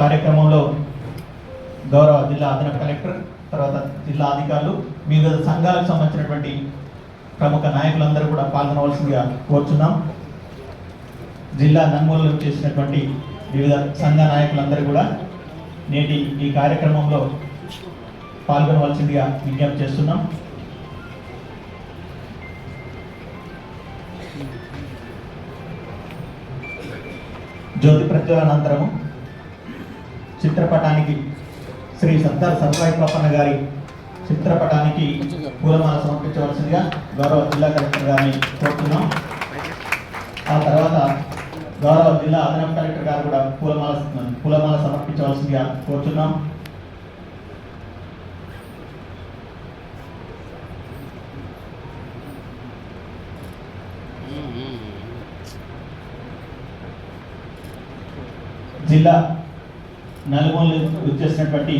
కార్యక్రమంలో గౌరవ జిల్లా అదనపు కలెక్టర్ తర్వాత జిల్లా అధికారులు వివిధ సంఘాలకు సంబంధించినటువంటి ప్రముఖ నాయకులందరూ కూడా పాల్గొనవలసిందిగా కోరుచున్నాం. జిల్లా నన్మూలలో చేసినటువంటి వివిధ సంఘ నాయకులందరూ కూడా నేటి ఈ కార్యక్రమంలో పాల్గొనవలసిందిగా విజ్ఞప్తి చేస్తున్నాం. జ్యోతి ప్రజ్వలనంతరము చిత్రపటానికి శ్రీ సర్దార్ సర్వాయి పాపన్న గారి చిత్రపటానికి పూలమాల సమర్పించవలసిందిగా గౌరవ జిల్లా కలెక్టర్ గారిని కోరుతున్నాం. ఆ తర్వాత గౌరవ జిల్లా అదనపు కలెక్టర్ గారు కూడా పూలమాల పూలమాల సమర్పించవలసిందిగా కోరుతున్నాం. జిల్లా నలుమూలలు వచ్చేసినటువంటి